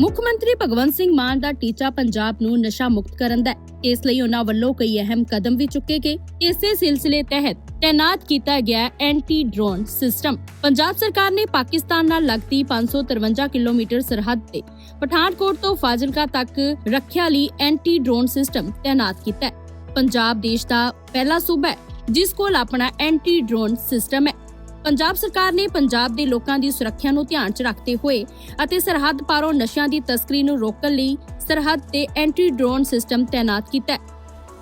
ਮੁੱਖ ਮੰਤਰੀ ਭਗਵੰਤ ਸਿੰਘ ਮਾਨ ਦਾ ਟੀਚਾ ਪੰਜਾਬ ਨੂੰ ਨਸ਼ਾ ਮੁਕਤ ਕਰਨ ਦਾ ਹੈ। ਇਸ ਲਈ ਉਹਨਾਂ ਵੱਲੋਂ ਕਈ ਅਹਿਮ ਕਦਮ ਵੀ ਚੁੱਕੇ ਗਏ। ਇਸੇ ਸਿਲਸਿਲੇ ਤਹਿਤ ਤੈਨਾਤ ਕੀਤਾ ਗਿਆ ਐਂਟੀ ਡਰੋਨ ਸਿਸਟਮ। ਪੰਜਾਬ ਸਰਕਾਰ ਨੇ ਪਾਕਿਸਤਾਨ ਨਾਲ ਲੱਗਦੀ 553 ਕਿਲੋਮੀਟਰ ਸਰਹੱਦ ਤੇ ਪਠਾਨਕੋਟ ਤੋਂ ਫਾਜ਼ਿਲਕਾ ਤੱਕ ਰੱਖਿਆ ਲਈ ਐਂਟੀ ਡਰੋਨ ਸਿਸਟਮ ਤੈਨਾਤ ਕੀਤਾ ਹੈ। ਪੰਜਾਬ ਦੇਸ਼ ਦਾ ਪਹਿਲਾ ਸੂਬਾ ਹੈ, ਜਿਸ ਕੋਲ ਆਪਣਾ ਐਂਟੀ ਡਰੋਨ ਸਿਸਟਮ ਹੈ। ਪੰਜਾਬ ਸਰਕਾਰ ਨੇ ਪੰਜਾਬ ਦੇ ਲੋਕਾਂ ਦੀ ਸੁਰੱਖਿਆ ਨੂੰ ਧਿਆਨ 'ਚ ਰੱਖਦੇ ਹੋਏ ਅਤੇ ਸਰਹੱਦ ਪਾਰੋਂ ਨਸ਼ਿਆਂ ਦੀ ਤਸਕਰੀ ਨੂੰ ਰੋਕਣ ਲਈ ਸਰਹੱਦ ਤੇ ਐਂਟੀ ਡਰੋਨ ਸਿਸਟਮ ਤੈਨਾਤ ਕੀਤਾ ਹੈ।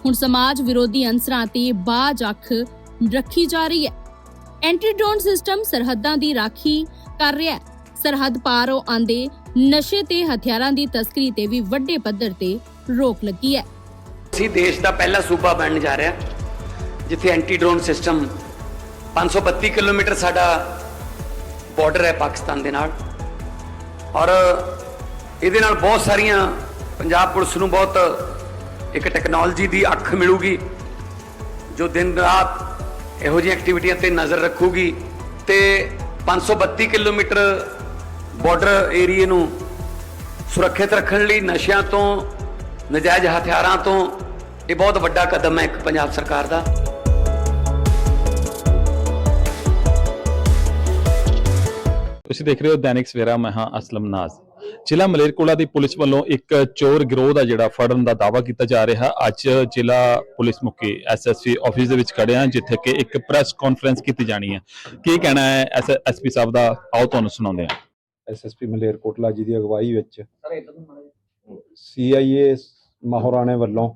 ਹੁਣ ਸਮਾਜ ਵਿਰੋਧੀ ਅੰਸਰਾਂ ਤੇ ਬਾਜ਼ ਅੱਖ ਰੱਖੀ ਜਾ ਰਹੀ ਹੈ। ਐਂਟੀ ਡਰੋਨ ਸਿਸਟਮ ਸਰਹੱਦਾਂ ਦੀ ਰਾਖੀ ਕਰ ਰਿਹਾ ਹੈ। ਸਰਹੱਦ ਪਾਰੋਂ ਆਂਦੇ ਨਸ਼ੇ ਤੇ ਹਥਿਆਰਾਂ ਦੀ ਤਸਕਰੀ ਤੇ ਵੀ ਵੱਡੇ ਪੱਧਰ ਤੇ ਰੋਕ ਲੱਗੀ ਹੈ। ਅਸੀਂ ਦੇਸ਼ ਦਾ ਪਹਿਲਾ ਸੂਬਾ ਬਣਨ ਜਾ ਰਿਹਾ, ਜਿੱਥੇ ਐਂਟੀ ਡਰੋਨ ਸਿਸਟਮ 532 ਕਿਲੋਮੀਟਰ ਸਾਡਾ ਬਾਰਡਰ ਹੈ ਪਾਕਿਸਤਾਨ ਦੇ ਨਾਲ। ਔਰ ਇਹਦੇ ਨਾਲ ਬਹੁਤ ਸਾਰੀਆਂ ਪੰਜਾਬ ਪੁਲਿਸ ਨੂੰ ਬਹੁਤ ਇੱਕ ਟੈਕਨੋਲੋਜੀ ਦੀ ਅੱਖ ਮਿਲੂਗੀ, ਜੋ ਦਿਨ ਰਾਤ ਇਹੋ ਜਿਹੀਆਂ ਐਕਟੀਵਿਟੀਆਂ ਤੇ ਨਜ਼ਰ ਰੱਖੂਗੀ। ਤੇ 532 ਕਿਲੋਮੀਟਰ ਬਾਰਡਰ ਏਰੀਏ ਨੂੰ ਸੁਰੱਖਿਅਤ ਰੱਖਣ ਲਈ ਨਸ਼ਿਆਂ ਤੋਂ, ਨਜਾਇਜ਼ ਹਥਿਆਰਾਂ ਤੋਂ ਇਹ ਬਹੁਤ ਵੱਡਾ ਕਦਮ ਹੈ ਇੱਕ ਪੰਜਾਬ ਸਰਕਾਰ ਦਾ। ਤੁਸੀਂ ਦੇਖ ਰਹੇ ਹੋ ਦੈਨਿਕ ਸਵੇਰਾ ਮੈਂ ਹਾਂ ਅਸਲਮ ਨਾਜ਼। ਜ਼ਿਲ੍ਹਾ ਮਲੇਰਕੋਟਲਾ ਦੀ ਪੁਲਿਸ ਵੱਲੋਂ ਇੱਕ ਚੋਰ ਗਿਰੋਹ ਦਾ ਜਿਹੜਾ ਫੜਨ ਦਾ ਦਾਅਵਾ ਕੀਤਾ ਜਾ ਰਿਹਾ ਅੱਜ ਜ਼ਿਲ੍ਹਾ ਪੁਲਿਸ ਮੁਖੀ ਐਸਐਸਪੀ ਆਫਿਸ ਦੇ ਵਿੱਚ ਖੜੇ ਹਾਂ ਜਿੱਥੇ ਕਿ ਇੱਕ ਪ੍ਰੈਸ ਕਾਨਫਰੰਸ ਕੀਤੀ ਜਾਣੀ ਹੈ। ਕੀ ਕਹਿਣਾ ਹੈ ਐਸਪੀ ਸਾਹਿਬ ਦਾ? ਆਓ ਤੁਹਾਨੂੰ ਸੁਣਾਉਂਦੇ ਹਾਂ। ਐਸਐਸਪੀ ਮਲੇਰਕੋਟਲਾ ਜੀ ਦੀ ਅਗਵਾਈ ਵਿੱਚ ਸੀਆਈਏ ਮਹਾਰਾਣੇ ਵੱਲੋਂ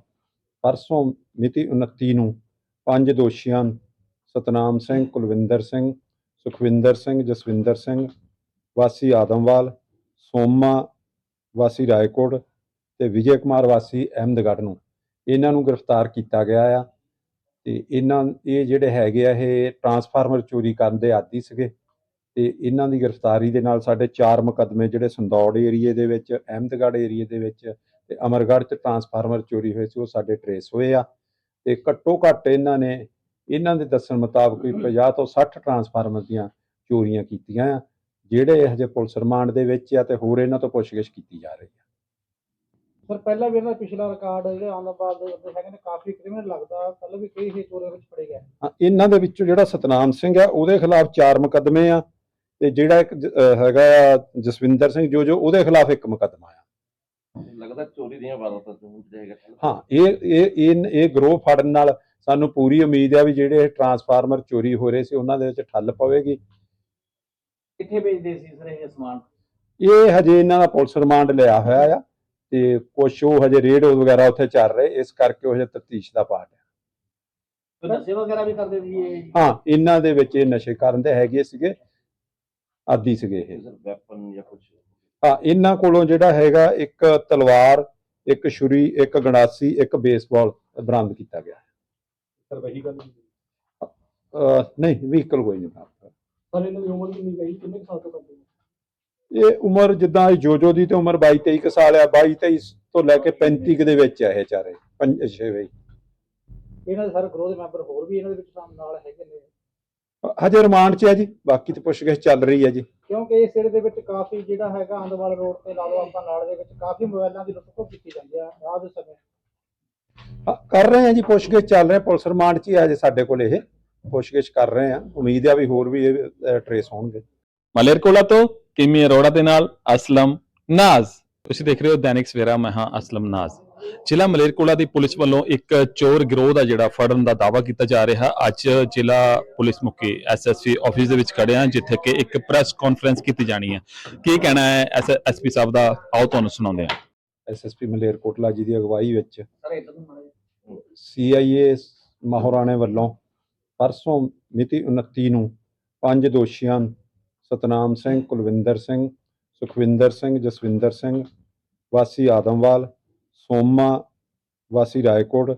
ਪਰਸੋਂ ਮਿਤੀ 29 ਨੂੰ ਪੰਜ ਦੋਸ਼ੀਆਂ ਸਤਨਾਮ ਸਿੰਘ ਕੁਲਵਿੰਦਰ ਸਿੰਘ ਸੁਖਵਿੰਦਰ ਸਿੰਘ ਜਸਵਿੰਦਰ ਸਿੰਘ ਵਾਸੀ ਆਦਮਵਾਲ, ਸੋਮਾ, ਵਾਸੀ ਰਾਏਕੋਟ ਤੇ ਵਿਜੇ ਕੁਮਾਰ ਵਾਸੀ ਅਹਿਮਦਗੜ੍ਹ ਨੂੰ। ਇਹਨਾਂ ਨੂੰ ਗ੍ਰਿਫਤਾਰ ਕੀਤਾ ਗਿਆ ਆ ਤੇ ਇਹਨਾਂ, ਇਹ ਜਿਹੜੇ ਹੈਗੇ ਆ, ਇਹ ਟਰਾਂਸਫਾਰਮਰ ਚੋਰੀ ਕਰਨ ਦੇ ਆਦੀ ਸੀਗੇ ਤੇ ਇਹਨਾਂ ਦੀ ਗ੍ਰਿਫਤਾਰੀ ਦੇ ਨਾਲ ਸਾਡੇ ਚਾਰ ਮੁਕੱਦਮੇ ਜਿਹੜੇ ਸੰਦੌੜ ਏਰੀਏ ਦੇ ਵਿੱਚ, ਅਹਿਮਦਗੜ੍ਹ ਏਰੀਏ ਦੇ ਵਿੱਚ ਤੇ ਅਮਰਗੜ੍ਹ ਚ ਟਰਾਂਸਫਾਰਮਰ ਚੋਰੀ ਹੋਏ ਸੀ, ਉਹ ਸਾਡੇ ਟਰੇਸ ਹੋਏ ਆ ਤੇ ਘੱਟੋ ਘੱਟ ਇਹਨਾਂ ਨੇ, ਇਹਨਾਂ ਦੇ ਦੱਸਣ ਮੁਤਾਬਕ ਵੀ 50 ਤੋਂ 60 ਟਰਾਂਸਫਾਰਮਰ ਦੀਆਂ ਚੋਰੀਆਂ ਕੀਤੀਆਂ ਆ। ਜਿਹੜੇ ਹਜੇ ਪੁਲਿਸ ਰਿਮਾਂਡ ਦੇ ਵਿੱਚ ਆ ਤੇ ਹੋਰ ਇਹਨਾਂ ਤੋਂ ਪੁੱਛਗਿੱਛ ਕੀਤੀ ਜਾ ਰਹੀ ਹੈ ਸਰ ਪਹਿਲਾਂ ਵੀ ਇਹਨਾਂ ਦਾ ਪਿਛਲਾ ਰਿਕਾਰਡ ਜਿਹੜੇ ਆਨੰਦਾਬਾਦ ਦੇ ਉੱਤੇ ਹੈਗੇ ਨੇ ਕਾਫੀ ਕ੍ਰਿਮੀਨਲ ਲੱਗਦਾ। ਪਹਿਲਾਂ ਵੀ ਕਈ ਹੀ ਚੋਰੀਆਂ ਵਿੱਚ ਫੜੇ ਗਏ। ਹਾਂ, ਇਹਨਾਂ ਦੇ ਵਿੱਚੋਂ ਜਿਹੜਾ ਸਤਨਾਮ ਸਿੰਘ ਆ ਉਹਦੇ ਖਿਲਾਫ ਚਾਰ ਮੁਕੱਦਮੇ ਆ ਤੇ ਜਿਹੜਾ ਇੱਕ ਹੈਗਾ ਜਸਵਿੰਦਰ ਸਿੰਘ ਜੋ ਜੋ ਉਹਦੇ ਖਿਲਾਫ ਇੱਕ ਮੁਕੱਦਮਾ ਆ। ਲੱਗਦਾ ਚੋਰੀ ਦੀਆਂ ਵਾਰਦਾਤਾਂ ਤੋਂ ਹੁੰਦੇ ਹੈਗਾ ਹਾਂ ਇਹ ਇਹ ਇਹ ਇਹ ਗਰੋਹ ਫੜਨ ਨਾਲ ਸਾਨੂੰ ਪੂਰੀ ਉਮੀਦ ਆ ਵੀ ਜਿਹੜੇ ਟਰਾਂਸਫਾਰਮਰ ਚੋਰੀ ਹੋ ਰਹੇ ਸੀ ਉਹਨਾਂ ਦੇ ਵਿੱਚ ਠੱਲ ਪਵੇਗੀ। ਕਿੱਥੇ ਵੇਚਦੇ ਸੀ ਸਰ ਇਹ ਸਮਾਨ? ਇਹ ਹਜੇ ਇਹਨਾਂ ਦਾ ਪੁਲਿਸ ਰਿਮਾਂਡ ਲਿਆ ਹੋਇਆ ਆ ਤੇ ਕੁਛ ਉਹ ਹਜੇ ਰੇਡ ਵਗੈਰਾ ਉੱਥੇ ਚੱਲ ਰਹੇ ਇਸ ਕਰਕੇ ਉਹ ਹਜੇ ਤਫਤੀਸ਼ ਦਾ ਪਾਰਟ ਹੈ ਕੋਈ ਨਸ਼ੇ ਵਗੈਰਾ ਵੀ ਕਰਦੇ ਸੀ ਇਹ? ਹਾਂ ਇਹਨਾਂ ਦੇ ਵਿੱਚ ਇਹ ਨਸ਼ੇ ਕਰਨ ਦੇ ਹੈਗੇ ਸੀਗੇ ਆਦੀ ਸੀਗੇ ਇਹ। ਸਰ ਵੈਪਨ ਜਾਂ ਕੁਝ ਹਾਂ ਇਹਨਾਂ ਕੋਲੋਂ ਜਿਹੜਾ ਹੈਗਾ ਇੱਕ ਤਲਵਾਰ ਇੱਕ ਛੁਰੀ ਇੱਕ ਗੰਡਾਸੀ ਇੱਕ ਬੇਸਬਾਲ ਬਰਾਮਦ ਕੀਤਾ ਗਿਆ। ਸਰ ਵਹੀ ਗੱਲ ਅਹ ਨਹੀਂ ਵਹੀਕਲ ਕੋਈ ਨਹੀਂ ਬਰਾਮਦ ਇਹਨਾਂ ਦੀ ਉਮਰ ਕਿੰਨੀ ਗਈ ਕਿੰਨੇ ਕੁ ਸਾਲ ਤੋਂ ਕਰਦੇ ਨੇ? ਇਹ ਉਮਰ ਜਿੱਦਾਂ ਇਹ ਜੋਜੋ ਦੀ ਤੇ ਉਮਰ 22 23 ਕੁ ਸਾਲ ਆ 22 23 ਤੋਂ ਲੈ ਕੇ 35 ਕੁ ਦੇ ਵਿੱਚ ਆ ਇਹ ਚਾਰੇ ਪੰਜ ਛੇ ਵੇ ਇਹਨਾਂ ਦੇ ਸਾਰੇ ਗਰੋਹ ਦੇ ਮੈਂਬਰ ਹੋਰ ਵੀ ਇਹਨਾਂ ਦੇ ਵਿੱਚ ਨਾਲ ਹੈਗੇ ਨੇ। ਹਜੇ ਰਿਮਾਂਡ 'ਚ ਹੈ ਜੀ ਬਾਕੀ ਤੇ ਪੁੱਛਗਿੱਛ ਚੱਲ ਰਹੀ ਹੈ ਜੀ। ਕਿਉਂਕਿ ਇਸ ਏਰੀਏ ਦੇ ਵਿੱਚ ਕਾਫੀ ਜਿਹੜਾ ਹੈਗਾ ਆਂਦਵਾਲ ਰੋਡ ਤੇ ਲਾ ਲਓ ਆਪਾਂ ਨਾਲ ਦੇ ਵਿੱਚ ਕਾਫੀ ਮੋਬਾਈਲਾਂ ਦੀ ਲੁੱਟ ਕੀਤੀ ਜਾਂਦੀ ਆ ਰਾਹ ਦੇ ਸਮੇਂ। ਹਾਂ, ਕਰ ਰਹੇ ਆ ਜੀ ਪੁੱਛਗਿੱਛ ਚੱਲ ਰਿਹਾ ਪੁਲਿਸ ਰਿਮਾਂਡ 'ਚ ਹੀ ਆ ਜੇ ਸਾਡੇ ਕੋਲ ਇਹ। ਪੁੱਛਗਿੱਛ ਕਰ ਰਹੇ ਆ ਉਮੀਦ ਆ ਵੀ ਹੋਰ ਵੀ ਇਹ ਟਰੇਸ ਹੋਣਗੇ। ਮਲੇਰਕੋਟਲਾ ਤੋਂ ਕਿਮੀ ਅਰੋੜਾ ਦੇ ਨਾਲ ਅਸਲਮ ਨਾਜ਼। ਤੁਸੀਂ ਦੇਖ ਰਹੇ ਹੋ ਦੈਨਿਕ ਸਵੇਰਾ ਮੈਂ ਹਾਂ ਅਸਲਮ ਨਾਜ਼। ਜ਼ਿਲ੍ਹਾ ਮਲੇਰਕੋਟਲਾ ਦੀ ਪੁਲਿਸ ਵੱਲੋਂ ਇੱਕ ਚੋਰ ਗਿਰੋਹ ਦਾ ਜਿਹੜਾ ਫੜਨ ਦਾ ਦਾਅਵਾ ਕੀਤਾ ਜਾ ਰਿਹਾ। ਅੱਜ ਜ਼ਿਲ੍ਹਾ ਪੁਲਿਸ ਮੁਖੀ ਐਸਐਸਪੀ ਆਫਿਸ ਦੇ ਵਿੱਚ ਖੜੇ ਹਾਂ ਜਿੱਥੇ ਕਿ ਇੱਕ ਪ੍ਰੈਸ ਕਾਨਫਰੰਸ ਕੀਤੀ ਜਾਣੀ ਹੈ। ਕੀ ਕਹਿਣਾ ਹੈ ਐਸਪੀ ਸਾਹਿਬ ਦਾ? ਆਓ ਤੁਹਾਨੂੰ ਸੁਣਾਉਂਦੇ ਹਾਂ। ਐਸਐਸਪੀ ਮਲੇਰਕੋਟਲਾ ਜੀ ਦੀ ਅਗਵਾਈ ਵਿੱਚ ਸਰ ਇਦਾਂ ਨੂੰ ਮਾੜੇ ਸੀਆਈਏ ਮਹਾਰਾਣੇ ਵੱਲੋਂ ਪਰਸੋਂ ਮਿਤੀ 29 ਨੂੰ ਪੰਜ ਦੋਸ਼ੀਆਂ ਸਤਨਾਮ ਸਿੰਘ ਕੁਲਵਿੰਦਰ ਸਿੰਘ ਸੁਖਵਿੰਦਰ ਸਿੰਘ ਜਸਵਿੰਦਰ ਸਿੰਘ ਵਾਸੀ ਆਦਮਵਾਲ ਸੋਮਾ ਵਾਸੀ ਰਾਏਕੋਟ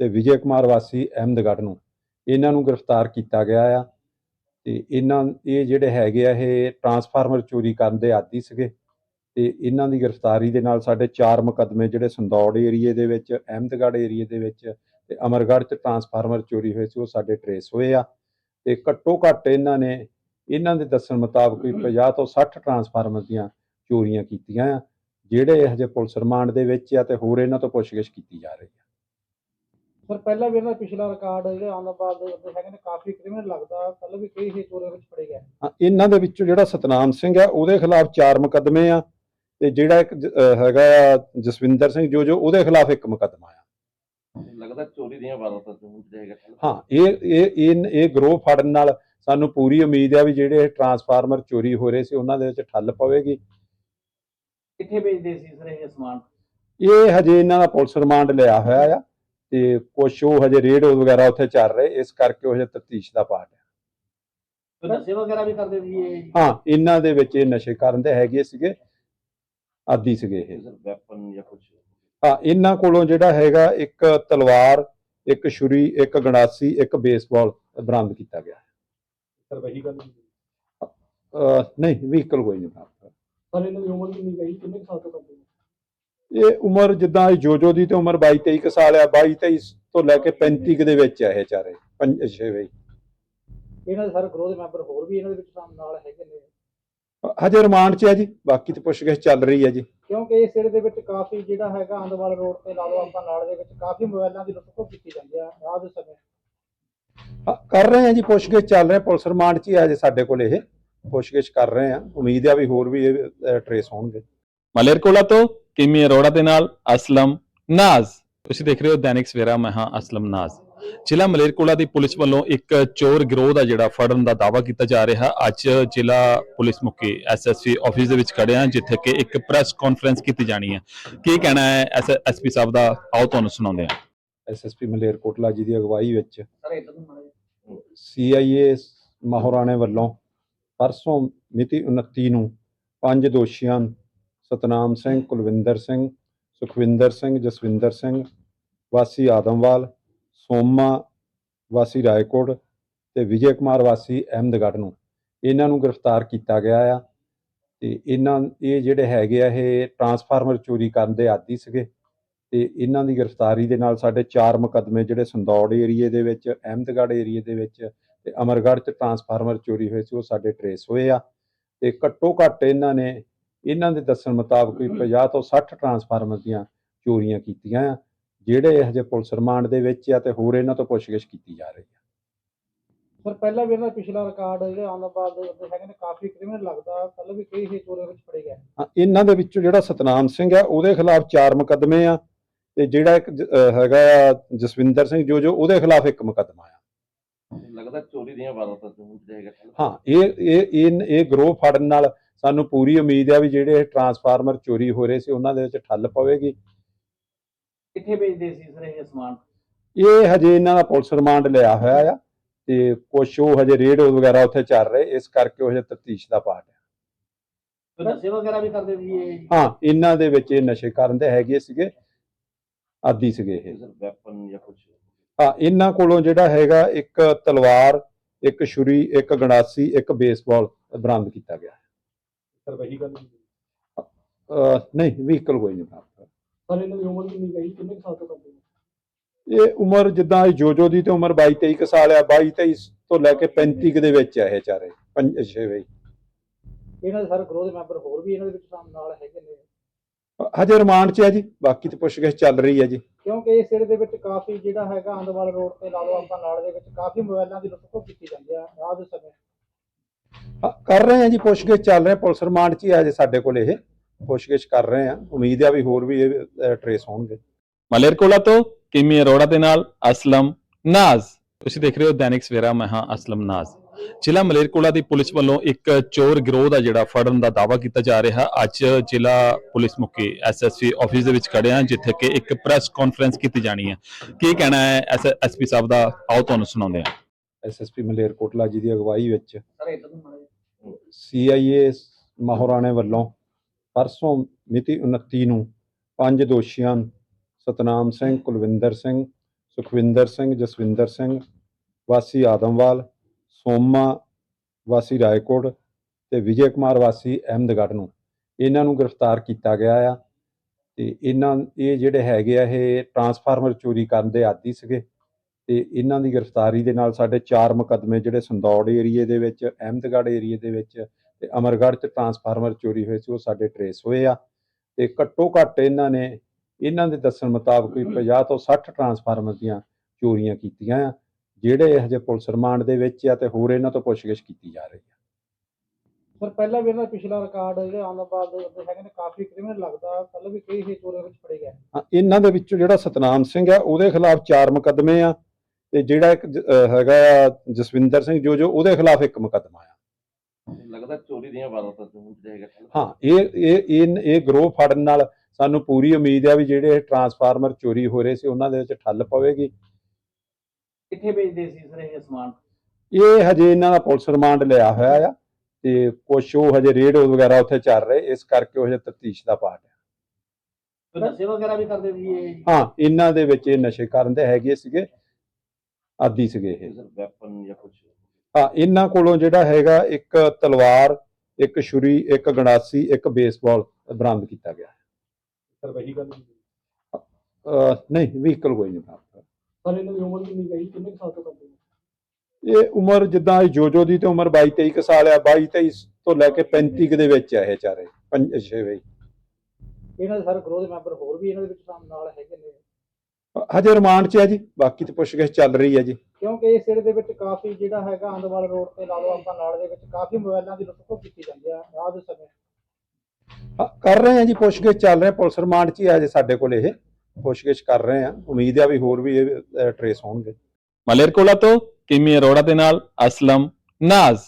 ਤੇ ਵਿਜੇ ਕੁਮਾਰ ਵਾਸੀ ਅਹਿਮਦਗੜ੍ਹ ਨੂੰ। ਇਹਨਾਂ ਨੂੰ ਗ੍ਰਿਫਤਾਰ ਕੀਤਾ ਗਿਆ ਆ ਤੇ ਇਹਨਾਂ ਇਹ ਜਿਹੜੇ ਹੈਗੇ ਆ ਇਹ ਟਰਾਂਸਫਾਰਮਰ ਚੋਰੀ ਕਰਨ ਦੇ ਆਦੀ ਸੀਗੇ ਤੇ ਇਹਨਾਂ ਦੀ ਗ੍ਰਿਫਤਾਰੀ ਦੇ ਨਾਲ ਸਾਡੇ ਚਾਰ ਮੁਕੱਦਮੇ ਜਿਹੜੇ ਸੰਦੌੜ ਏਰੀਏ ਦੇ ਵਿੱਚ ਅਹਿਮਦਗੜ੍ਹ ਏਰੀਏ ਦੇ ਵਿੱਚ ਤੇ ਅਮਰਗੜ੍ਹ ਚ ਟਰਾਂਸਫਾਰਮਰ ਚੋਰੀ ਹੋਏ ਸੀ ਉਹ ਸਾਡੇ ਟਰੇਸ ਹੋਏ ਆ। ਤੇ ਘੱਟੋ ਘੱਟ ਇਹਨਾਂ ਨੇ ਇਹਨਾਂ ਦੇ ਦੱਸਣ ਮੁਤਾਬਕ ਵੀ 50 ਤੋਂ 60 ਟਰਾਂਸਫਾਰਮਰ ਦੀਆਂ ਚੋਰੀਆਂ ਕੀਤੀਆਂ ਆ ਜਿਹੜੇ ਹਜੇ ਪੁਲਿਸ ਰਿਮਾਂਡ ਦੇ ਵਿੱਚ ਆ ਤੇ ਹੋਰ ਇਹਨਾਂ ਤੋਂ ਪੁੱਛਗਿੱਛ ਕੀਤੀ ਜਾ ਰਹੀ ਹੈ ਸਰ ਪਹਿਲਾਂ ਵੀ ਇਹਨਾਂ ਦਾ ਪਿਛਲਾ ਰਿਕਾਰਡ ਜਿਹੜੇ ਆਨੰਦਾਬਾਦ ਦੇ ਉੱਤੇ ਹੈਗੇ ਨੇ ਕਾਫੀ ਕ੍ਰਿਮੀਨਲ ਲੱਗਦਾ ਪਹਿਲਾਂ ਵੀ ਕਈ ਇਹ ਚੋਰੀਆਂ ਵਿੱਚ ਫੜੇ ਗਏ ਹਾਂ, ਇਹਨਾਂ ਦੇ ਵਿੱਚੋਂ ਜਿਹੜਾ ਸਤਨਾਮ ਸਿੰਘ ਆ ਉਹਦੇ ਖਿਲਾਫ ਚਾਰ ਮੁਕੱਦਮੇ ਆ ਤੇ ਜਿਹੜਾ ਇੱਕ ਹੈਗਾ ਆ ਜਸਵਿੰਦਰ ਸਿੰਘ ਜੋ ਜੋ ਉਹਦੇ ਖਿਲਾਫ ਇੱਕ ਮੁਕੱਦਮਾ ਆ। ਲੱਗਦਾ ਚੋਰੀ ਦੀਆਂ ਵਾਰਦਾਤਾਂ ਤੋਂ ਹੁਣ ਜਿਹੜਾ ਹੈਗਾ ਹਾਂ ਇਹ ਇਹ ਇਹ ਇਹ ਗਰੋਹ ਫੜਨ ਨਾਲ ਸਾਨੂੰ ਪੂਰੀ ਉਮੀਦ ਆ ਵੀ ਜਿਹੜੇ ਟਰਾਂਸਫਾਰਮਰ ਚੋਰੀ ਹੋ ਰਹੇ ਸੀ ਉਹਨਾਂ ਦੇ ਵਿੱਚ ਠੱਲ ਪਵੇਗੀ। ਕਿੱਥੇ ਵੇਚਦੇ ਸੀ ਸਰ ਇਹ ਸਮਾਨ? ਇਹ ਹਜੇ ਇਹਨਾਂ ਦਾ ਪੁਲਿਸ ਰਿਮਾਂਡ ਲਿਆ ਹੋਇਆ ਆ ਤੇ ਕੁਛ ਉਹ ਹਜੇ ਰੇਡ ਵਗੈਰਾ ਉੱਥੇ ਚੱਲ ਰਹੇ ਇਸ ਕਰਕੇ ਉਹ ਹਜੇ ਤਫਤੀਸ਼ ਦਾ ਪਾਰਟ ਹੈ। ਕੋਈ ਨਸ਼ੇ ਵਗੈਰਾ ਵੀ ਕਰਦੇ ਸੀ ਇਹ? ਹਾਂ ਇਹਨਾਂ ਦੇ ਵਿੱਚ ਇਹ ਨਸ਼ੇ ਕਰਨ ਦੇ ਹੈਗੇ ਸੀਗੇ ਆਦੀ ਸੀਗੇ ਇਹ। ਸਰ ਵੈਪਨ ਜਾਂ ਕੁਝ ਹਾਂ ਇਹਨਾਂ ਕੋਲੋਂ ਜਿਹੜਾ ਹੈਗਾ ਇੱਕ ਤਲਵਾਰ ਇੱਕ ਛੁਰੀ ਇੱਕ ਗੰਡਾਸੀ ਇੱਕ ਬੇਸਬਾਲ ਬਰਾਮਦ ਕੀਤਾ ਗਿਆ। ਸਰ ਵਹੀ ਗੱਲ ਅਹ ਨਹੀਂ ਵਹੀਕਲ ਕੋਈ ਨਹੀਂ ਬਰਾਮਦ ਹੋਇਆ। ਸਰ ਇਹਨਾਂ ਦੀ ਉਮਰ ਕਿੰਨੀ ਗਈ? ਕਿੰਨੇ ਕੁ ਸਾਲ ਤੋਂ ਕਰਦੇ ਇਹ ਉਮਰ ਜਿੱਦਾਂ ਇਹ ਜੋਜੋ ਦੀ ਤੇ ਉਮਰ 22 23 ਕੁ ਸਾਲ ਆ 22 23 ਤੋਂ ਲੈ ਕੇ 35 ਕੁ ਦੇ ਵਿੱਚ ਆ ਇਹ ਚਾਰੇ ਪੰਜ ਛੇ ਵੇ ਇਹਨਾਂ ਦੇ ਸਾਰੇ ਗਰੋਹ ਦੇ ਮੈਂਬਰ ਹੋਰ ਵੀ ਇਹਨਾਂ ਦੇ ਵਿੱਚ ਸ਼ਾਮ ਨਾਲ ਹੈਗੇ ਨੇ? ਹਜੇ ਰਿਮਾਂਡ 'ਚ ਹੈ ਜੀ ਬਾਕੀ ਤੇ ਪੁੱਛਗਿੱਛ ਚੱਲ ਰਹੀ ਹੈ ਜੀ। ਕਿਉਂਕਿ ਇਸ ਏਰੀਏ ਦੇ ਵਿੱਚ ਕਾਫੀ ਜਿਹੜਾ ਹੈਗਾ ਆਂਦਵਾਲ ਰੋਡ ਤੇ ਲਾ ਲਓ ਆਪਾਂ ਨਾਲ ਦੇ ਵਿੱਚ ਕਾਫੀ ਮੋਬਾਈਲਾਂ ਦੀ ਲੁੱਟ ਖੋਹ ਕੀਤੀ ਜਾਂਦੀ ਆ ਰਾਤ ਦੇ ਸਮੇਂ। ਹਾਂ, ਕਰ ਰਹੇ ਹਾਂ ਜੀ ਪੁੱਛਗਿੱਛ ਚੱਲ ਰਿਹਾ ਪੁਲਿਸ ਰਿਮਾਂਡ 'ਚ ਹੀ ਹੈ ਹਜੇ ਸਾਡੇ ਕੋਲ ਇਹ। ਪੁੱਛਗਿੱਛ ਕਰ ਰਹੇ ਹਾਂ। ਉਮੀਦ ਆ ਵੀ ਹੋਰ ਵੀ ਇਹ ਟਰੇਸ ਹੋਣਗੇ। ਮਲੇਰਕੋਲਾ ਤੋਂ ਕਿਮੀ ਅਰੋੜਾ ਦੇ ਨਾਲ ਅਸਲਮ ਨਾਜ਼। ਤੁਸੀਂ ਦੇਖ ਰਹੇ ਹੋ ਦੈਨਿਕ ਸਵੇਰਾ ਮੈਂ ਹਾਂ ਅਸਲਮ ਨਾਜ਼। ਜ਼ਿਲ੍ਹਾ ਮਲੇਰਕੋਲਾ ਦੀ ਪੁਲਿਸ ਵੱਲੋਂ ਇੱਕ ਚੋਰ ਗਿਰੋਹ ਦਾ ਜਿਹੜਾ ਫੜਨ ਦਾ ਦਾਵਾ ਕੀਤਾ ਜਾ ਰਿਹਾ। ਅੱਜ ਜ਼ਿਲ੍ਹਾ ਪੁਲਿਸ ਮੁਖੀ ਐਸਐਸਪੀ ਆਫਿਸ ਦੇ ਵਿੱਚ ਖੜੇ ਹਾਂ ਜਿੱਥੇ ਕਿ ਇੱਕ ਪ੍ਰੈਸ ਕਾਨਫਰੰਸ ਕੀਤੀ ਜਾਣੀ ਹੈ। ਕੀ ਕਹਿਣਾ ਹੈ ਐਸਪੀ ਸਾਹਿਬ ਦਾ? ਆਓ ਤੁਹਾਨੂੰ ਸੁਣਾਉਂਦੇ ਹਾਂ। ਐਸਐਸਪੀ ਮਲੇਰਕੋਟਲਾ ਜੀ ਦੀ ਅਗਵਾਈ ਵਿੱਚ ਸੀਆਈਏ ਮਹੋਰਾਣੇ ਵੱਲੋਂ ਪਰਸੋਂ ਮਿਤੀ 29 ਨੂੰ ਪੰਜ ਦੋਸ਼ੀਆਂ ਸਤਨਾਮ ਸਿੰਘ ਕੁਲਵਿੰਦਰ ਸਿੰਘ ਸੁਖਵਿੰਦਰ ਸਿੰਘ ਜਸਵਿੰਦਰ ਸਿੰਘ ਵਾਸੀ ਆਦਮਵਾਲ ਸੋਮਾ ਵਾਸੀ ਰਾਏਕੋਟ ਤੇ ਵਿਜੇ ਕੁਮਾਰ ਵਾਸੀ ਅਹਿਮਦਗੜ੍ਹ ਨੂੰ। ਇਹਨਾਂ ਨੂੰ ਗ੍ਰਿਫਤਾਰ ਕੀਤਾ ਗਿਆ ਆ ਤੇ ਇਹਨਾਂ, ਇਹ ਜਿਹੜੇ ਹੈਗੇ ਆ, ਇਹ ਟਰਾਂਸਫਾਰਮਰ ਚੋਰੀ ਕਰਨ ਦੇ ਆਦੀ ਸੀਗੇ ਤੇ ਇਹਨਾਂ ਦੀ ਗ੍ਰਿਫਤਾਰੀ ਦੇ ਨਾਲ ਸਾਡੇ ਚਾਰ ਮੁਕੱਦਮੇ ਜਿਹੜੇ ਸੰਦੌੜ ਏਰੀਏ ਦੇ ਵਿੱਚ, ਅਹਿਮਦਗੜ੍ਹ ਏਰੀਏ ਦੇ ਵਿੱਚ ਤੇ ਅਮਰਗੜ੍ਹ ਚ ਟਰਾਂਸਫਾਰਮਰ ਚੋਰੀ ਹੋਏ ਸੀ, ਉਹ ਸਾਡੇ ਟਰੇਸ ਹੋਏ ਆ ਤੇ ਘੱਟੋ ਘੱਟ ਇਹਨਾਂ ਨੇ, ਇਹਨਾਂ ਦੇ ਦੱਸਣ ਮੁਤਾਬਕ ਵੀ 50 ਤੋਂ 60 ਟਰਾਂਸਫਾਰਮਰ ਦੀਆਂ ਚੋਰੀਆਂ ਕੀਤੀਆਂ ਆ। ਜਿਹੜੇ ਹਜੇ ਪੁਲਿਸ ਰਿਮਾਂਡ ਦੇ ਵਿੱਚ ਆ ਤੇ ਹੋਰ ਇਹਨਾਂ ਤੋਂ ਪੁੱਛਗਿੱਛ ਕੀਤੀ ਜਾ ਰਹੀ ਹੈ ਸਰ ਪਹਿਲਾਂ ਵੀ ਇਹਨਾਂ ਦਾ ਪਿਛਲਾ ਰਿਕਾਰਡ ਜਿਹੜੇ ਆਨੰਦਾਬਾਦ ਦੇ ਉੱਤੇ ਹੈਗੇ ਨੇ ਕਾਫੀ ਕ੍ਰਿਮੀਨਲ ਲੱਗਦਾ। ਪਹਿਲਾਂ ਵੀ ਕਈ ਇਹ ਚੋਰੀਆਂ ਵਿੱਚ ਫੜੇ ਗਏ। ਹਾਂ, ਇਹਨਾਂ ਦੇ ਵਿੱਚੋਂ ਜਿਹੜਾ ਸਤਨਾਮ ਸਿੰਘ ਆ ਉਹਦੇ ਖਿਲਾਫ ਚਾਰ ਮੁਕੱਦਮੇ ਆ ਤੇ ਜਿਹੜਾ ਇੱਕ ਹੈਗਾ ਆ ਜਸਵਿੰਦਰ ਸਿੰਘ ਜੋ ਜੋ ਉਹਦੇ ਖਿਲਾਫ ਇੱਕ ਮੁਕੱਦਮਾ ਆ। ਲੱਗਦਾ ਚੋਰੀ ਦੀਆਂ ਵਾਰਦਾਤਾਂ ਜਿਹੜਾ ਹੈਗਾ ਹਾਂ ਇਹ ਇਹ ਇਹ ਇਹ ਗਰੋਹ ਫੜਨ ਨਾਲ ਸਾਨੂੰ ਪੂਰੀ ਉਮੀਦ ਆ ਵੀ ਜਿਹੜੇ ਟਰਾਂਸਫਾਰਮਰ ਚੋਰੀ ਹੋ ਰਹੇ ਸੀ ਉਹਨਾਂ ਦੇ ਵਿੱਚ ਠੱਲ ਪਵੇਗੀ। ਕਿੱਥੇ ਵੇਚਦੇ ਸੀ ਸਰ ਇਹ ਸਮਾਨ? ਇਹ ਹਜੇ ਇਹਨਾਂ ਦਾ ਪੁਲਿਸ ਰਿਮਾਂਡ ਲਿਆ ਹੋਇਆ ਆ ਤੇ ਕੁਛ ਉਹ ਹਜੇ ਰੇਡ ਵਗੈਰਾ ਉੱਥੇ ਚੱਲ ਰਹੇ ਇਸ ਕਰਕੇ ਉਹ ਹਜੇ ਤਫਤੀਸ਼ ਦਾ ਪਾਰਟ ਹੈ ਕੋਈ ਨਸ਼ੇ ਵਗੈਰਾ ਵੀ ਕਰਦੇ ਸੀ ਇਹ? ਹਾਂ ਇਹਨਾਂ ਦੇ ਵਿੱਚ ਇਹ ਨਸ਼ੇ ਕਰਨ ਦੇ ਹੈਗੇ ਸੀਗੇ ਆਦੀ ਸੀਗੇ ਇਹ। ਸਰ ਵੈਪਨ ਜਾਂ ਕੁਝ ਹਾਂ ਇਹਨਾਂ ਕੋਲੋਂ ਜਿਹੜਾ ਹੈਗਾ ਇੱਕ ਤਲਵਾਰ ਇੱਕ ਛੁਰੀ ਇੱਕ ਗੰਡਾਸੀ ਇੱਕ ਬੇਸਬਾਲ ਬਰਾਮਦ ਕੀਤਾ ਗਿਆ। ਸਰ ਵਹੀ ਗੱਲ ਅਹ ਨਹੀਂ ਵਹੀਕਲ ਕੋਈ ਨਹੀਂ ਬਰਾਮਦ। ਹੋਇਆ। ਸਰ ਇਹਨਾਂ ਦੀ ਉਮਰ ਕਿੰਨੀ ਗਈ? ਕਿੰਨੇ ਕੁ ਸਾਲ ਤੋਂ ਕਰਦੇ ਇਹ ਉਮਰ ਜਿੱਦਾਂ ਇਹ ਜੋਜੋ ਦੀ ਤੇ ਉਮਰ 22 23 ਕੁ ਸਾਲ ਆ 22 23 ਤੋਂ ਲੈ ਕੇ 35 ਕੁ ਦੇ ਵਿੱਚ ਆ ਇਹ ਚਾਰੇ ਪੰਜ ਛੇ ਵੇ ਇਹਨਾਂ ਦੇ ਸਾਰੇ ਗਰੋਹ ਦੇ ਮੈਂਬਰ ਹੋਰ ਵੀ ਇਹਨਾਂ ਦੇ ਵਿੱਚ ਸ਼ਾਮ ਨਾਲ ਹੈਗੇ ਨੇ? ਹਜੇ ਰਿਮਾਂਡ 'ਚ ਹੈ ਜੀ ਬਾਕੀ ਤੇ ਪੁੱਛਗਿੱਛ ਚੱਲ ਰਹੀ ਹੈ ਜੀ। ਕਿਉਂਕਿ ਇਸ ਏਰੀਏ ਦੇ ਵਿੱਚ ਕਾਫੀ ਜਿਹੜਾ ਹੈਗਾ ਆਂਦਵਾਲ ਰੋਡ ਤੇ ਲਾ ਲਓ ਆਪਾਂ ਨਾਲ ਦੇ ਵਿੱਚ ਕਾਫੀ ਮੋਬਾਈਲਾਂ ਦੀ ਲੁੱਟ ਖੋਹ ਕੀਤੀ ਜਾਂਦੀ ਆ ਰਾਤ ਦੇ ਸਮੇਂ। ਹਾਂ, ਕਰ ਰਹੇ ਹਾਂ ਜੀ ਪੁੱਛਗਿੱਛ ਚੱਲ ਰਿਹਾ ਪੁਲਿਸ ਰਿਮਾਂਡ 'ਚ ਹੀ ਹਜੇ ਸਾਡੇ ਕੋਲ ਇਹ। ਪੁੱਛਗਿੱਛ ਕਰ ਰਹੇ ਹਾਂ। ਉਮੀਦ ਆ ਵੀ ਹੋਰ ਵੀ ਇਹ ਟਰੇਸ ਹੋਣਗੇ। ਮਲੇਰਕੋਲਾ ਤੋਂ ਕਿਮੀ ਅਰੋੜਾ ਦੇ ਨਾਲ ਅਸਲਮ ਨਾਜ਼। ਤੁਸੀਂ ਦੇਖ ਰਹੇ ਹੋ ਦੈਨਿਕ ਸਵੇਰਾ ਮੈਂ ਹਾਂ ਅਸਲਮ ਨਾਜ਼। ਜ਼ਿਲ੍ਹਾ ਮਲੇਰਕੋਲਾ ਦੀ ਪੁਲਿਸ ਵੱਲੋਂ ਇੱਕ ਚੋਰ ਗਿਰੋਹ ਦਾ ਜਿਹੜਾ ਫੜਨ ਦਾ ਦਾਵਾ ਕੀਤਾ ਜਾ ਰਿਹਾ। ਅੱਜ ਜ਼ਿਲ੍ਹਾ ਪੁਲਿਸ ਮੁਖੀ ਐਸਐਸਪੀ ਆਫਿਸ ਦੇ ਵਿੱਚ ਖੜੇ ਹਾਂ ਜਿੱਥੇ ਕਿ ਇੱਕ ਪ੍ਰੈਸ ਕਾਨਫਰੰਸ ਕੀਤੀ ਜਾਣੀ ਹੈ। ਕੀ ਕਹਿਣਾ ਹੈ ਐਸਪੀ ਸਾਹਿਬ ਦਾ? ਆਓ ਤੁਹਾਨੂੰ ਸੁਣਾਉਂਦੇ ਹਾਂ। ਐਸਐਸਪੀ ਮਲੇਰਕੋਟਲਾ ਜੀ ਦੀ ਅਗਵਾਈ ਵਿੱਚ ਸੀਆਈਏ ਮਹੋਰਾਣੇ ਵੱਲੋਂ ਪਰਸੋਂ ਮਿਤੀ 29 ਨੂੰ ਪੰਜ ਦੋਸ਼ੀਆਂ ਸਤਨਾਮ ਸਿੰਘ ਕੁਲਵਿੰਦਰ ਸਿੰਘ ਸੁਖਵਿੰਦਰ ਸਿੰਘ ਜਸਵਿੰਦਰ ਸਿੰਘ ਵਾਸੀ ਆਦਮਵਾਲ ਸੋਮਾ ਵਾਸੀ ਰਾਏਕੋਟ ਤੇ ਵਿਜੇ ਕੁਮਾਰ ਵਾਸੀ ਅਹਿਮਦਗੜ੍ਹ ਨੂੰ। ਇਹਨਾਂ ਨੂੰ ਗ੍ਰਿਫਤਾਰ ਕੀਤਾ ਗਿਆ ਆ ਤੇ ਇਹਨਾਂ ਇਹ ਜਿਹੜੇ ਹੈਗੇ ਆ ਇਹ ਟਰਾਂਸਫਾਰਮਰ ਚੋਰੀ ਕਰਨ ਦੇ ਆਦੀ ਸੀਗੇ ਤੇ ਇਹਨਾਂ ਦੀ ਗ੍ਰਿਫਤਾਰੀ ਦੇ ਨਾਲ ਸਾਡੇ ਚਾਰ ਮੁਕੱਦਮੇ ਜਿਹੜੇ ਸੰਦੌੜ ਏਰੀਏ ਦੇ ਵਿੱਚ ਅਹਿਮਦਗੜ੍ਹ ਏਰੀਏ ਦੇ ਵਿੱਚ ਤੇ ਅਮਰਗੜ੍ਹ ਚ ਟਰਾਂਸਫਾਰਮਰ ਚੋਰੀ ਹੋਏ ਸੀ ਉਹ ਸਾਡੇ ਟਰੇਸ ਹੋਏ ਆ ਤੇ ਘੱਟੋ ਘੱਟ ਇਹਨਾਂ ਨੇ ਇਹਨਾਂ ਦੇ ਦੱਸਣ ਮੁਤਾਬਕ ਵੀ 50 ਤੋਂ 60 ਟਰਾਂਸਫਾਰਮਰ ਦੀਆਂ ਚੋਰੀਆਂ ਕੀਤੀਆਂ ਆ ਜਿਹੜੇ ਹਜੇ ਪੁਲਿਸ ਰਿਮਾਂਡ ਦੇ ਵਿੱਚ ਆ ਤੇ ਹੋਰ ਇਹਨਾਂ ਤੋਂ ਪੁੱਛਗਿੱਛ ਕੀਤੀ ਜਾ ਰਹੀ ਹੈ ਸਰ ਪਹਿਲਾਂ ਵੀ ਇਹਨਾਂ ਦਾ ਪਿਛਲਾ ਰਿਕਾਰਡ ਜਿਹੜੇ ਬਾਅਦ ਦੇ ਹੈਗੇ ਨੇ ਕਾਫੀ ਕ੍ਰਿਮੀਨਲ ਲੱਗਦਾ ਪਹਿਲਾਂ ਵੀ ਕਈ ਇਹ ਚੋਰੀਆਂ ਵਿੱਚ ਫੜੇ ਗਏ। ਹਾਂ, ਇਹਨਾਂ ਦੇ ਵਿੱਚੋਂ ਜਿਹੜਾ ਸਤਨਾਮ ਸਿੰਘ ਆ ਉਹਦੇ ਖਿਲਾਫ ਚਾਰ ਮੁਕੱਦਮੇ ਆ ਤੇ ਜਿਹੜਾ ਇੱਕ ਹੈਗਾ ਆ ਜਸਵਿੰਦਰ ਸਿੰਘ ਜੋ ਜੋ ਉਹਦੇ ਖਿਲਾਫ ਇੱਕ ਮੁਕੱਦਮਾ ਆ। ਲੱਗਦਾ ਚੋਰੀ ਦੀਆਂ ਵਾਰਦਾਤਾਂ ਤੋਂ ਹੁਣ ਜਿਹੜਾ ਹੈਗਾ ਠੱਲ ਹਾਂ ਇਹ ਇਹ ਇਹ ਇਹ ਗਰੋਹ ਫੜਨ ਨਾਲ ਸਾਨੂੰ ਪੂਰੀ ਉਮੀਦ ਆ ਵੀ ਜਿਹੜੇ ਟਰਾਂਸਫਾਰਮਰ ਚੋਰੀ ਹੋ ਰਹੇ ਸੀ ਉਹਨਾਂ ਦੇ ਵਿੱਚ ਠੱਲ ਪਵੇਗੀ। ਕਿੱਥੇ ਵੇਚਦੇ ਸੀ ਸਰ ਇਹ ਸਮਾਨ? ਇਹ ਹਜੇ ਇਹਨਾਂ ਦਾ ਪੁਲਿਸ ਰਿਮਾਂਡ ਲਿਆ ਹੋਇਆ ਆ ਤੇ ਕੁਛ ਉਹ ਹਜੇ ਰੇਡ ਵਗੈਰਾ ਉੱਥੇ ਚੱਲ ਰਹੇ ਇਸ ਕਰਕੇ ਉਹ ਹਜੇ ਤਫਤੀਸ਼ ਦਾ ਪਾਰਟ ਹੈ। ਨਸ਼ੇ ਵਗੈਰਾ ਵੀ ਕਰਦੇ ਸੀ ਇਹ? ਹਾਂ ਇਹਨਾਂ ਦੇ ਵਿੱਚ ਇਹ ਨਸ਼ੇ ਕਰਨ ਦੇ ਹੈਗੇ ਸੀਗੇ ਆਦੀ ਸੀਗੇ ਇਹ। ਸਰ ਵੈਪਨ ਜਾਂ ਕੁਝ ਹਾਂ ਇਹਨਾਂ ਕੋਲੋਂ ਜਿਹੜਾ ਹੈਗਾ ਇੱਕ ਤਲਵਾਰ ਇੱਕ ਛੁਰੀ ਇੱਕ ਗੰਡਾਸੀ ਇੱਕ ਬੇਸਬਾਲ ਬਰਾਮਦ ਕੀਤਾ ਗਿਆ ਸਰ ਵਹੀ ਗੱਲ ਨਹੀਂ ਵਹੀਕਲ ਕੋਈ ਨਹੀਂ ਬਰਾਮਦ ਇਹਨਾਂ ਦੀ ਉਮਰ ਕਿੰਨੀ ਗਈ? ਕਿੰਨੇ ਸਾਲ ਤੋਂ ਕਰਦੇ ਇਹ ਉਮਰ ਜਿੱਦਾਂ ਇਹ ਜੋਜੋ ਦੀ ਤੇ ਉਮਰ 22 23 ਕੁ ਸਾਲ ਆ 22 23 ਤੋਂ ਲੈ ਕੇ 35 ਕੁ ਦੇ ਵਿੱਚ ਆ ਇਹ ਚਾਰੇ ਪੰਜ ਛੇ ਵੇ ਇਹਨਾਂ ਦੇ ਸਾਰੇ ਗਰੋਹ ਦੇ ਮੈਂਬਰ ਹੋਰ ਵੀ ਇਹਨਾਂ ਦੇ ਵਿੱਚ ਨਾਲ ਹੈਗੇ ਨੇ? ਹਜੇ ਰਿਮਾਂਡ 'ਚ ਹੈ ਜੀ ਬਾਕੀ ਤੇ ਪੁੱਛਗਿੱਛ ਚੱਲ ਰਹੀ ਹੈ ਜੀ। ਕਿਉਂਕਿ ਇਸ ਏਰੀਏ ਦੇ ਵਿੱਚ ਕਾਫੀ ਜਿਹੜਾ ਹੈਗਾ ਆਂਦਵਾਲ ਰੋਡ ਤੇ ਲਾ ਲਓ ਆਪਾਂ ਨਾਲ ਦੇ ਵਿੱਚ ਕਾਫੀ ਮੋਬਾਈਲਾਂ ਦੀ ਲੁੱਟ ਖੋਹ ਕੀਤੀ ਜਾਂਦੀ ਆ ਰਾਤ ਦੇ ਸਮੇਂ। ਹਾਂ, ਕਰ ਰਹੇ ਆ ਜੀ ਪੁੱਛਗਿੱਛ ਚੱਲ ਰਿਹਾ ਪੁਲਿਸ ਰਿਮਾਂਡ 'ਚ ਹੀ ਆ ਜੇ ਸਾਡੇ ਕੋਲ ਇਹ। ਪੁੱਛਗਿੱਛ ਕਰ ਰਹੇ ਆ। ਉਮੀਦ ਆ ਵੀ ਹੋਰ ਵੀ ਇਹ ਟਰੇਸ ਹੋਣਗੇ। ਮਲੇਰਕੋਲਾ ਤੋਂ ਕਿਮੀ ਅਰੋੜਾ ਦੇ ਨਾਲ ਅਸਲਮ ਨਾਜ਼।